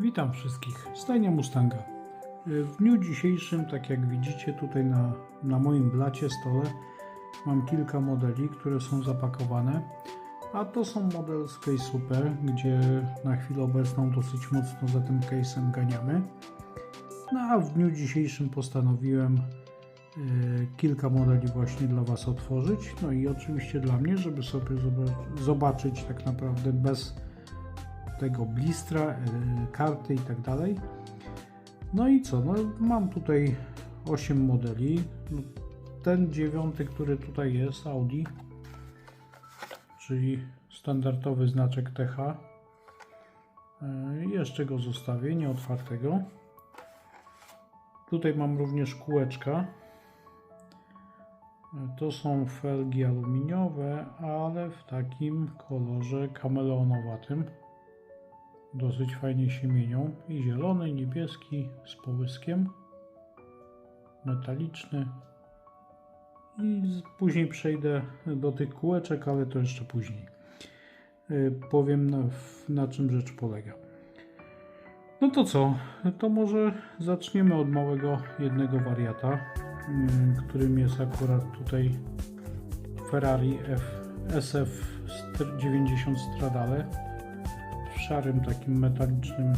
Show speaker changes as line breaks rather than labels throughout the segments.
Witam wszystkich. Stajnia Mustanga. W dniu dzisiejszym, tak jak widzicie tutaj na, na moim blacie stole, mam kilka modeli, które są zapakowane. A to są model z Case Super, gdzie na chwilę obecną dosyć mocno za tym case'em ganiamy. No a w dniu dzisiejszym postanowiłem e, kilka modeli właśnie dla Was otworzyć. No i oczywiście dla mnie, żeby sobie zoba- zobaczyć tak naprawdę bez tego blistra, e, karty i tak dalej. No i co? No, mam tutaj 8 modeli. No, ten dziewiąty, który tutaj jest, Audi, czyli standardowy znaczek TH. E, Jeszcze go zostawię, nieotwartego. Tutaj mam również kółeczka. E, To są felgi aluminiowe, ale w takim kolorze kameleonowatym. Dosyć fajnie się mienią. I zielony, niebieski z połyskiem. Metaliczny. I później przejdę do tych kółeczek, ale to jeszcze później. Y, Powiem na, na czym rzecz polega. No to co? To może zaczniemy od małego jednego wariata, ym, którym jest akurat tutaj Ferrari F, SF 90 Stradale szarym takim metalicznym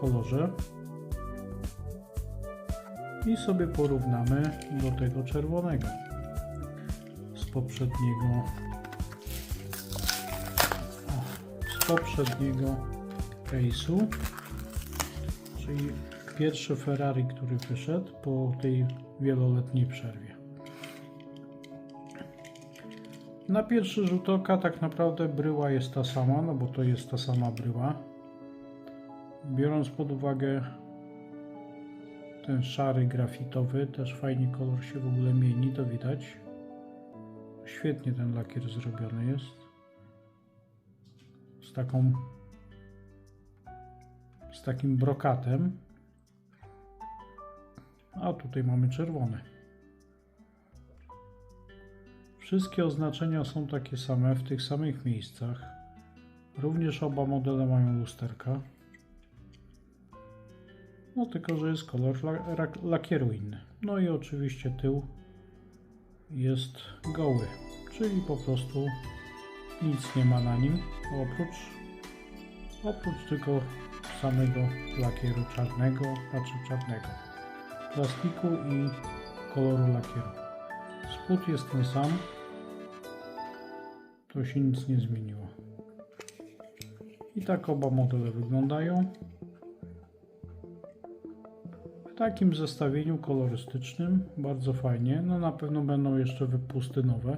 kolorze. I sobie porównamy do tego czerwonego z poprzedniego. Z poprzedniego case'u. Czyli pierwszy Ferrari, który wyszedł po tej wieloletniej przerwie. Na pierwszy rzut oka tak naprawdę bryła jest ta sama, no bo to jest ta sama bryła. Biorąc pod uwagę ten szary grafitowy, też fajnie kolor się w ogóle mieni, to widać. Świetnie ten lakier zrobiony jest. Z taką z takim brokatem. A tutaj mamy czerwony. Wszystkie oznaczenia są takie same w tych samych miejscach. Również oba modele mają lusterka. No tylko, że jest kolor lakieru inny. No i oczywiście tył jest goły, czyli po prostu nic nie ma na nim oprócz oprócz tylko samego lakieru czarnego, znaczy czarnego plastiku i koloru lakieru. Spód jest ten sam. To się nic nie zmieniło. I tak oba modele wyglądają. W takim zestawieniu kolorystycznym bardzo fajnie. No na pewno będą jeszcze wypusty nowe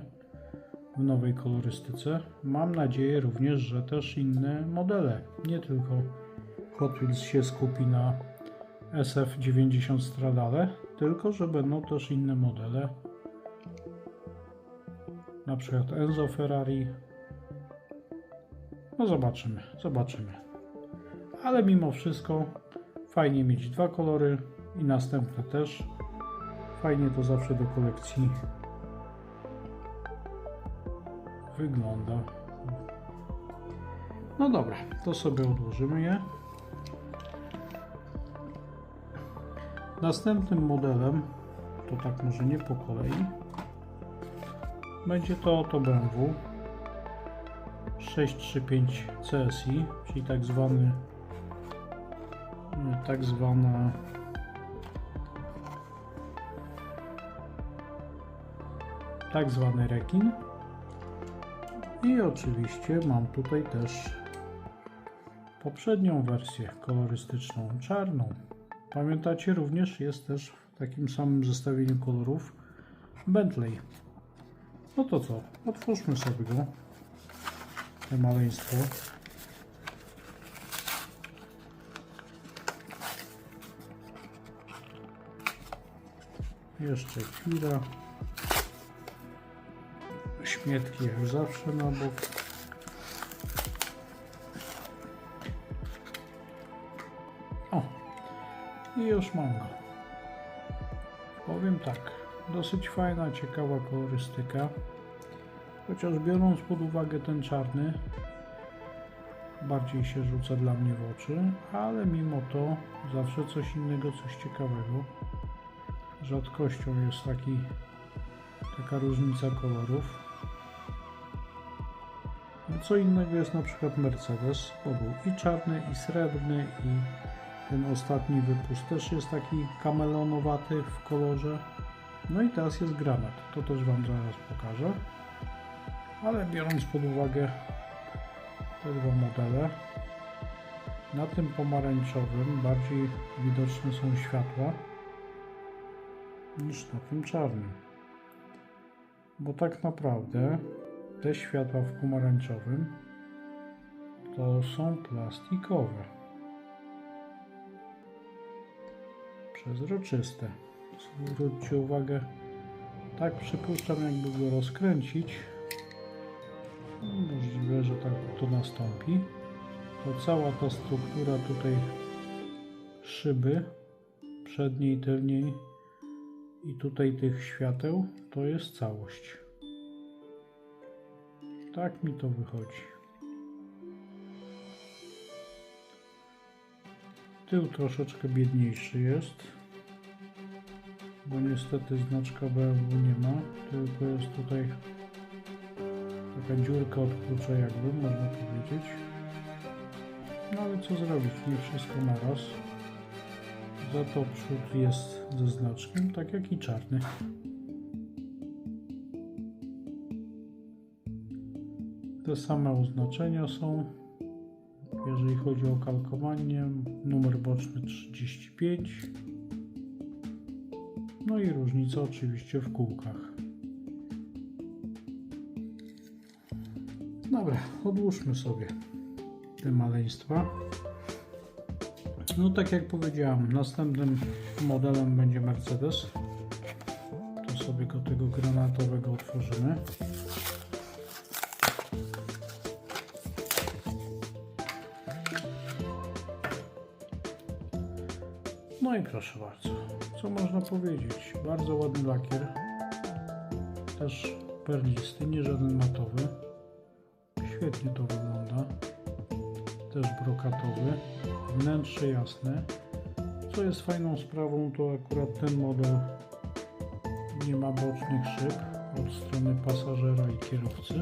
w nowej kolorystyce. Mam nadzieję również, że też inne modele. Nie tylko Hot Wheels się skupi na SF90 Stradale, tylko że będą też inne modele. Na przykład Enzo Ferrari. No zobaczymy, zobaczymy. Ale mimo wszystko fajnie mieć dwa kolory i następne też. Fajnie to zawsze do kolekcji wygląda. No dobra, to sobie odłożymy je. Następnym modelem, to tak może nie po kolei, będzie to oto BMW 635 CSI, czyli tak zwany tak zwana tak zwany rekin i oczywiście mam tutaj też poprzednią wersję kolorystyczną czarną Pamiętacie, również jest też w takim samym zestawieniu kolorów Bentley. No to co? Otwórzmy sobie go. To maleństwo. Jeszcze chwila. Śmietki jak zawsze na bok. O, i już mam go. Powiem tak, dosyć fajna, ciekawa kolorystyka. Chociaż biorąc pod uwagę ten czarny, bardziej się rzuca dla mnie w oczy, ale mimo to zawsze coś innego, coś ciekawego. Rzadkością jest taki, taka różnica kolorów. No Co innego jest na przykład Mercedes, bo był i czarny, i srebrny, i ten ostatni wypust też jest taki kamelonowaty w kolorze. No i teraz jest granat, to też Wam zaraz pokażę. Ale biorąc pod uwagę te dwa modele, na tym pomarańczowym bardziej widoczne są światła niż na tym czarnym. Bo tak naprawdę te światła w pomarańczowym to są plastikowe. Przezroczyste. Zwróćcie uwagę, tak przypuszczam, jakby go rozkręcić. Możliwe, że tak to nastąpi. To cała ta struktura tutaj szyby przedniej, tylniej i tutaj tych świateł to jest całość. Tak mi to wychodzi. Tył troszeczkę biedniejszy jest, bo niestety znaczka BMW nie ma, tylko jest tutaj taka dziurka od klucza jakby, można powiedzieć. No ale co zrobić, nie wszystko na raz. Za to przód jest ze znaczkiem, tak jak i czarny. Te same oznaczenia są. Jeżeli chodzi o kalkowanie, numer boczny 35. No i różnica oczywiście w kółkach. Dobra, odłóżmy sobie te maleństwa. No tak jak powiedziałem, następnym modelem będzie Mercedes. To sobie go tego granatowego otworzymy. No i proszę bardzo, co można powiedzieć? Bardzo ładny lakier. Też perlisty, nie żaden matowy. Świetnie to wygląda. Też brokatowy. Wnętrze jasne. Co jest fajną sprawą, to akurat ten model nie ma bocznych szyb od strony pasażera i kierowcy.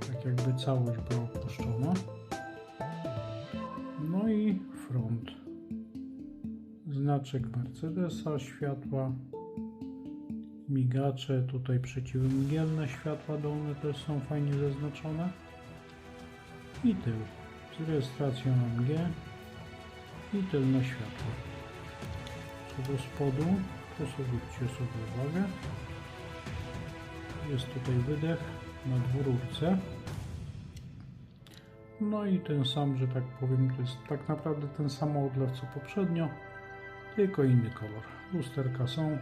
Tak jakby całość była opuszczona. No i front. Znaczek Mercedesa, światła, migacze, tutaj przeciwmgielne światła dolne też są fajnie zaznaczone. I tył z rejestracją AMG i tylne światło. Co do spodu, proszę zwróćcie sobie uwagę. Jest tutaj wydech na dwururce. No i ten sam, że tak powiem, to jest tak naprawdę ten sam odlew co poprzednio, tylko inny kolor. Lusterka są,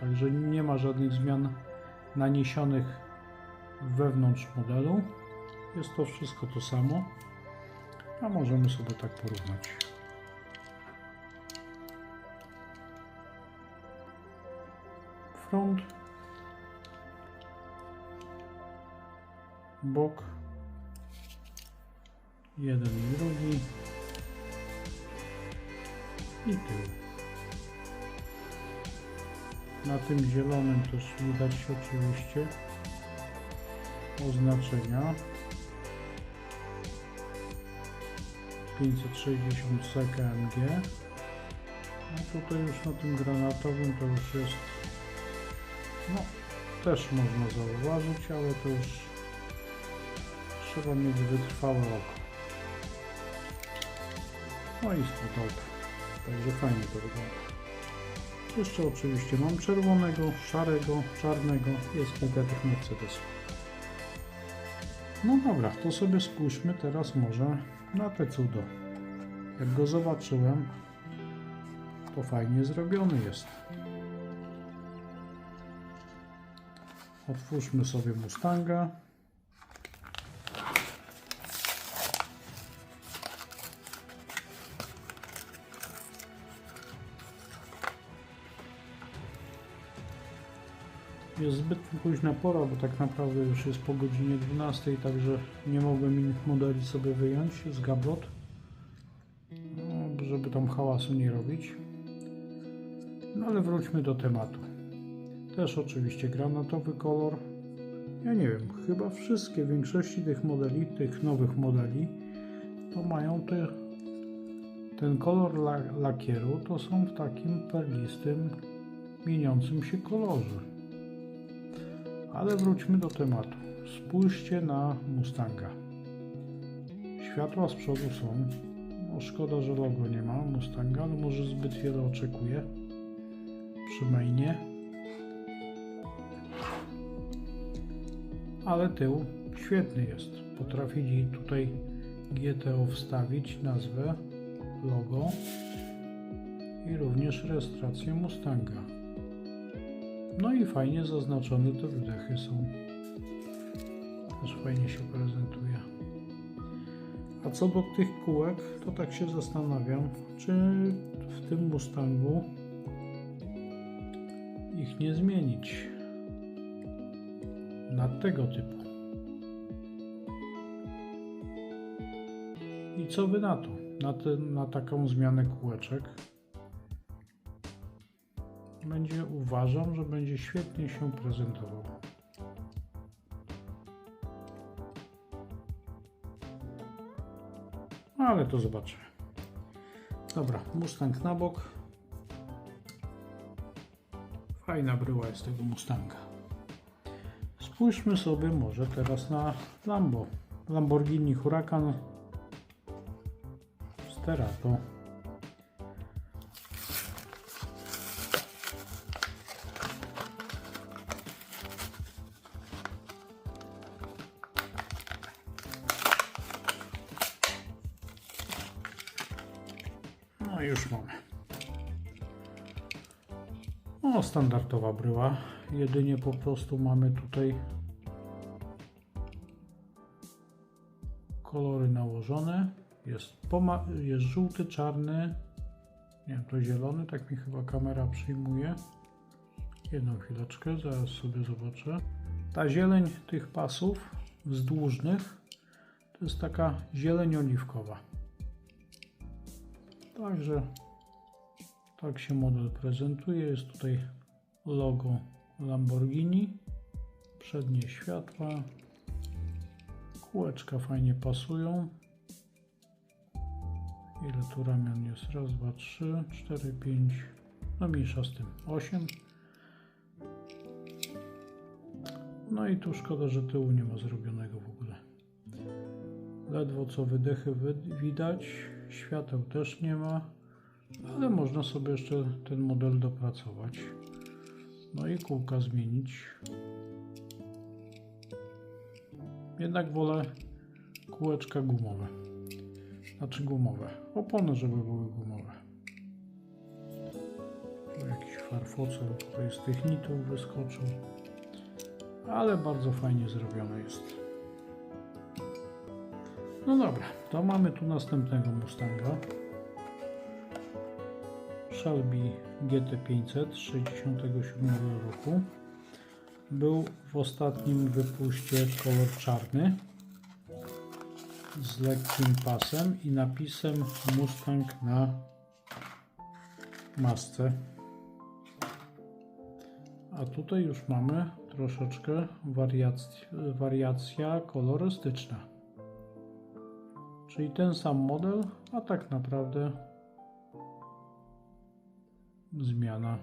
także nie ma żadnych zmian naniesionych wewnątrz modelu. Jest to wszystko to samo, a możemy sobie tak porównać. Front, bok, jeden i drugi i tył. Na tym zielonym też widać oczywiście oznaczenia 560 CKMG a tutaj już na tym granatowym to już jest no też można zauważyć, ale to już trzeba mieć wytrwałe oko no i sprzedał. Także fajnie to wygląda. Jeszcze oczywiście mam czerwonego, szarego, czarnego. Jest kilka tych Mercedesów. No dobra, to sobie spójrzmy teraz może na te cudo. Jak go zobaczyłem, to fajnie zrobiony jest. Otwórzmy sobie Mustanga. Jest zbyt późna pora, bo tak naprawdę już jest po godzinie 12, także nie mogłem innych modeli sobie wyjąć z gablot, no, żeby tam hałasu nie robić. No ale wróćmy do tematu. Też oczywiście granatowy kolor. Ja nie wiem, chyba wszystkie, większości tych modeli, tych nowych modeli, to mają te, ten kolor la, lakieru, to są w takim perlistym, mieniącym się kolorze. Ale wróćmy do tematu. Spójrzcie na Mustanga. Światła z przodu są. No szkoda, że logo nie ma Mustanga, ale może zbyt wiele oczekuję przy mainie. Ale tył świetny jest. Potrafili tutaj GTO wstawić nazwę, logo i również rejestrację Mustanga. No i fajnie zaznaczone te wydechy są. Też fajnie się prezentuje. A co do tych kółek, to tak się zastanawiam, czy w tym Mustangu ich nie zmienić na tego typu. I co wy na to? Na, te, na taką zmianę kółeczek? Będzie, uważam, że będzie świetnie się prezentował. Ale to zobaczymy. Dobra, Mustang na bok. Fajna bryła jest tego Mustanga. Spójrzmy sobie może teraz na Lambo. Lamborghini Huracan Sterato. Już mamy. O, standardowa bryła. Jedynie po prostu mamy tutaj kolory nałożone. Jest, jest żółty, czarny, nie to zielony, tak mi chyba kamera przyjmuje. Jedną chwileczkę, zaraz sobie zobaczę. Ta zieleń tych pasów wzdłużnych to jest taka zieleń oliwkowa. Także tak się model prezentuje. Jest tutaj logo Lamborghini, przednie światła, kółeczka fajnie pasują. Ile tu ramion jest? Raz, dwa, trzy, cztery, pięć. No mniejsza z tym. Osiem. No i tu szkoda, że tyłu nie ma zrobionego w ogóle. Ledwo co wydechy wy- widać. Świateł też nie ma. Ale można sobie jeszcze ten model dopracować. No i kółka zmienić. Jednak wolę kółeczka gumowe. Znaczy gumowe. Opony, żeby były gumowe. Tu jakiś farfocel tutaj z tych nitów wyskoczył. Ale bardzo fajnie zrobione jest. No dobra, to mamy tu następnego Mustanga. Shelby GT500 z 67 roku. Był w ostatnim wypuście kolor czarny z lekkim pasem i napisem Mustang na masce. A tutaj już mamy troszeczkę wariac- wariacja kolorystyczna. Czyli ten sam model, a tak naprawdę zmiana.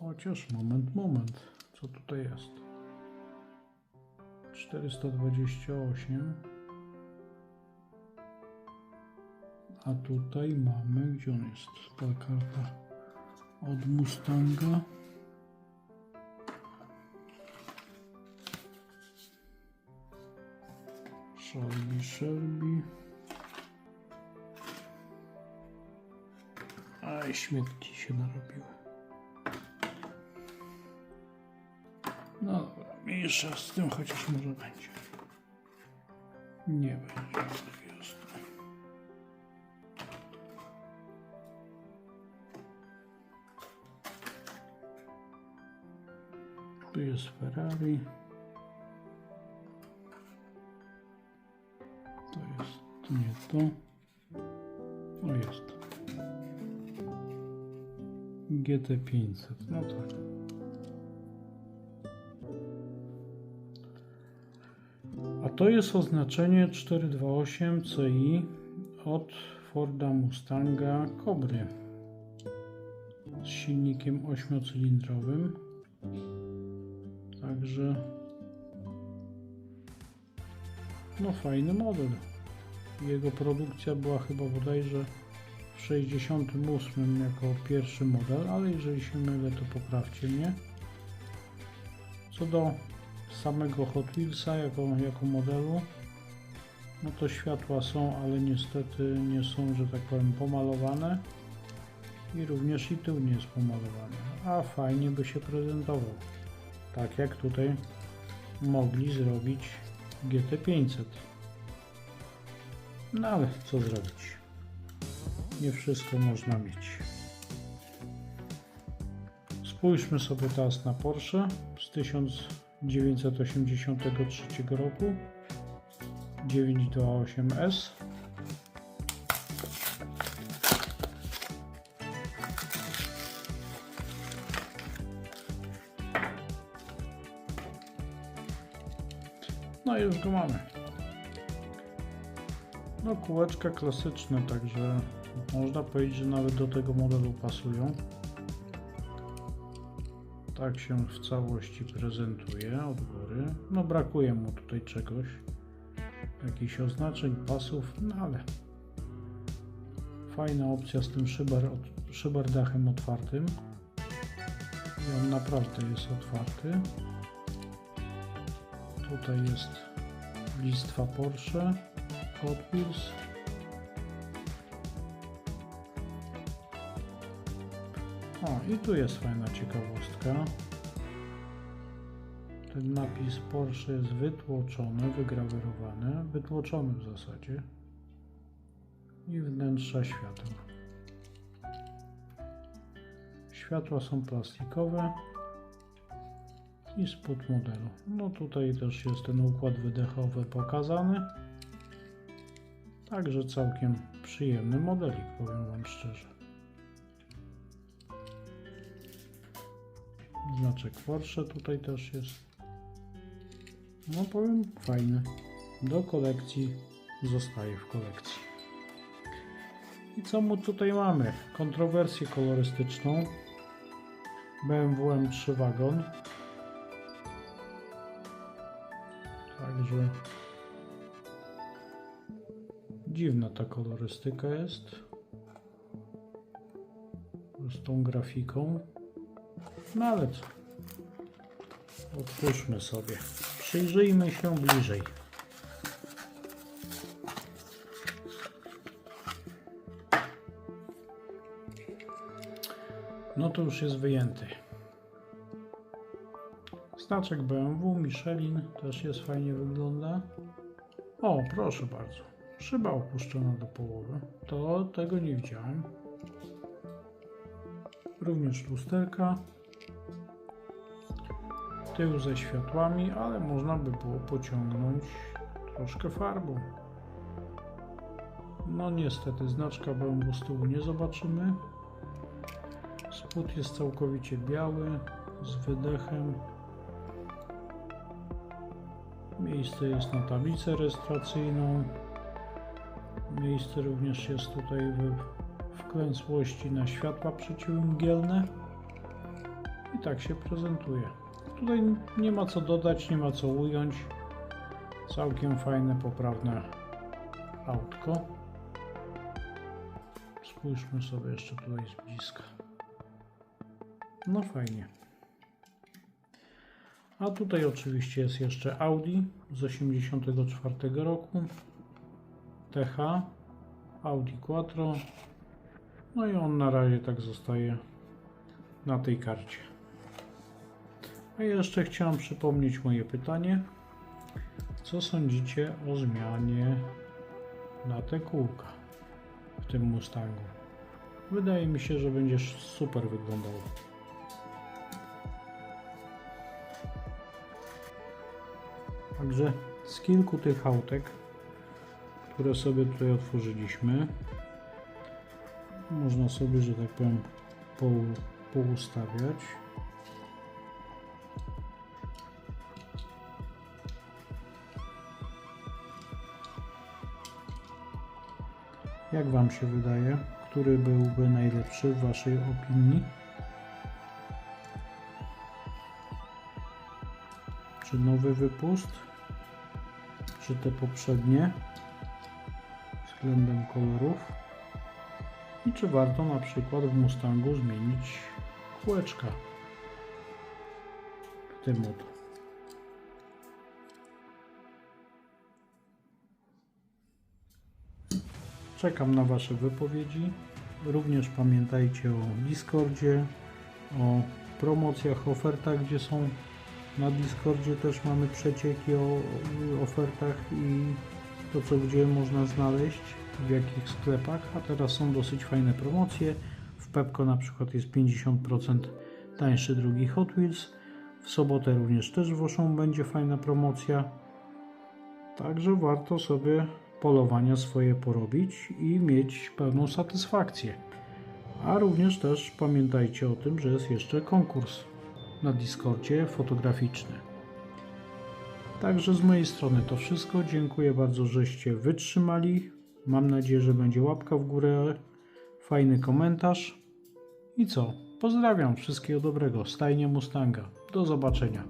Chociaż moment, moment. Co tutaj jest? 428. A tutaj mamy, gdzie on jest? Ta karta od Mustanga. Shelby, Shelby. Aj, śmietki się narobiły. No dobra, mniejsza z tym, chociaż może będzie. Nie będzie jasne. Tu jest Ferrari. Nie to. No jest. GT500. No tak. A to jest oznaczenie 428 CI od Forda Mustanga Cobry z silnikiem 8-cylindrowym. Także no fajny model. Jego produkcja była chyba bodajże w 68 jako pierwszy model, ale jeżeli się mylę to poprawcie mnie. Co do samego Hot Wheelsa jako, jako modelu, no to światła są, ale niestety nie są, że tak powiem, pomalowane i również i tył nie jest pomalowany, a fajnie by się prezentował, tak jak tutaj mogli zrobić GT500. No ale co zrobić? Nie wszystko można mieć. Spójrzmy sobie teraz na Porsche z 1983 roku 928S. No i już go mamy. No kółeczka klasyczne, także można powiedzieć, że nawet do tego modelu pasują. Tak się w całości prezentuje od góry. No brakuje mu tutaj czegoś. Jakichś oznaczeń, pasów, no ale fajna opcja z tym szyber, od, szyberdachem otwartym. I on naprawdę jest otwarty. Tutaj jest listwa Porsche, Wheels. O, i tu jest fajna ciekawostka. Ten napis Porsche jest wytłoczony, wygrawerowany, wytłoczony w zasadzie. I wnętrza światła. Światła są plastikowe i spód modelu. No tutaj też jest ten układ wydechowy pokazany. Także całkiem przyjemny modelik, powiem Wam szczerze. Znaczek Porsche tutaj też jest. No powiem fajny. Do kolekcji zostaje w kolekcji. I co mu tutaj mamy? Kontrowersję kolorystyczną. BMW M3 wagon. Także dziwna ta kolorystyka jest. Z tą grafiką. No ale co? Otwórzmy sobie. Przyjrzyjmy się bliżej. No to już jest wyjęty. Znaczek BMW, Michelin też jest fajnie wygląda. O, proszę bardzo. Szyba opuszczona do połowy. To tego nie widziałem. Również lusterka. Tył ze światłami, ale można by było pociągnąć troszkę farbą. No niestety znaczka BMW z tyłu nie zobaczymy. Spód jest całkowicie biały, z wydechem. Miejsce jest na tablicę rejestracyjną. Miejsce również jest tutaj w wklęsłości na światła przeciwmgielne. I tak się prezentuje. Tutaj nie ma co dodać, nie ma co ująć. Całkiem fajne, poprawne autko. Spójrzmy sobie jeszcze tutaj z bliska. No fajnie. A tutaj oczywiście jest jeszcze Audi z 84 roku. TH, Audi Quattro. No i on na razie tak zostaje na tej karcie. A jeszcze chciałem przypomnieć moje pytanie. Co sądzicie o zmianie na te kółka w tym Mustangu? Wydaje mi się, że będzie super wyglądało. Także z kilku tych autek, które sobie tutaj otworzyliśmy, można sobie, że tak powiem, pou, poustawiać. Jak Wam się wydaje, który byłby najlepszy w Waszej opinii? Czy nowy wypust? Czy te poprzednie? Względem kolorów? I czy warto na przykład w Mustangu zmienić kółeczka? W tym oto. Czekam na Wasze wypowiedzi. Również pamiętajcie o Discordzie, o promocjach, ofertach, gdzie są na Discordzie też mamy przecieki o ofertach i to co gdzie można znaleźć, w jakich sklepach, a teraz są dosyć fajne promocje. W Pepko na przykład jest 50% tańszy drugi Hot Wheels. W sobotę również też w Oszą będzie fajna promocja. Także warto sobie polowania swoje porobić i mieć pełną satysfakcję. A również też pamiętajcie o tym, że jest jeszcze konkurs na Discordzie fotograficzny. Także z mojej strony to wszystko. Dziękuję bardzo, żeście wytrzymali. Mam nadzieję, że będzie łapka w górę, fajny komentarz. I co? Pozdrawiam, wszystkiego dobrego. Stajnie Mustanga. Do zobaczenia.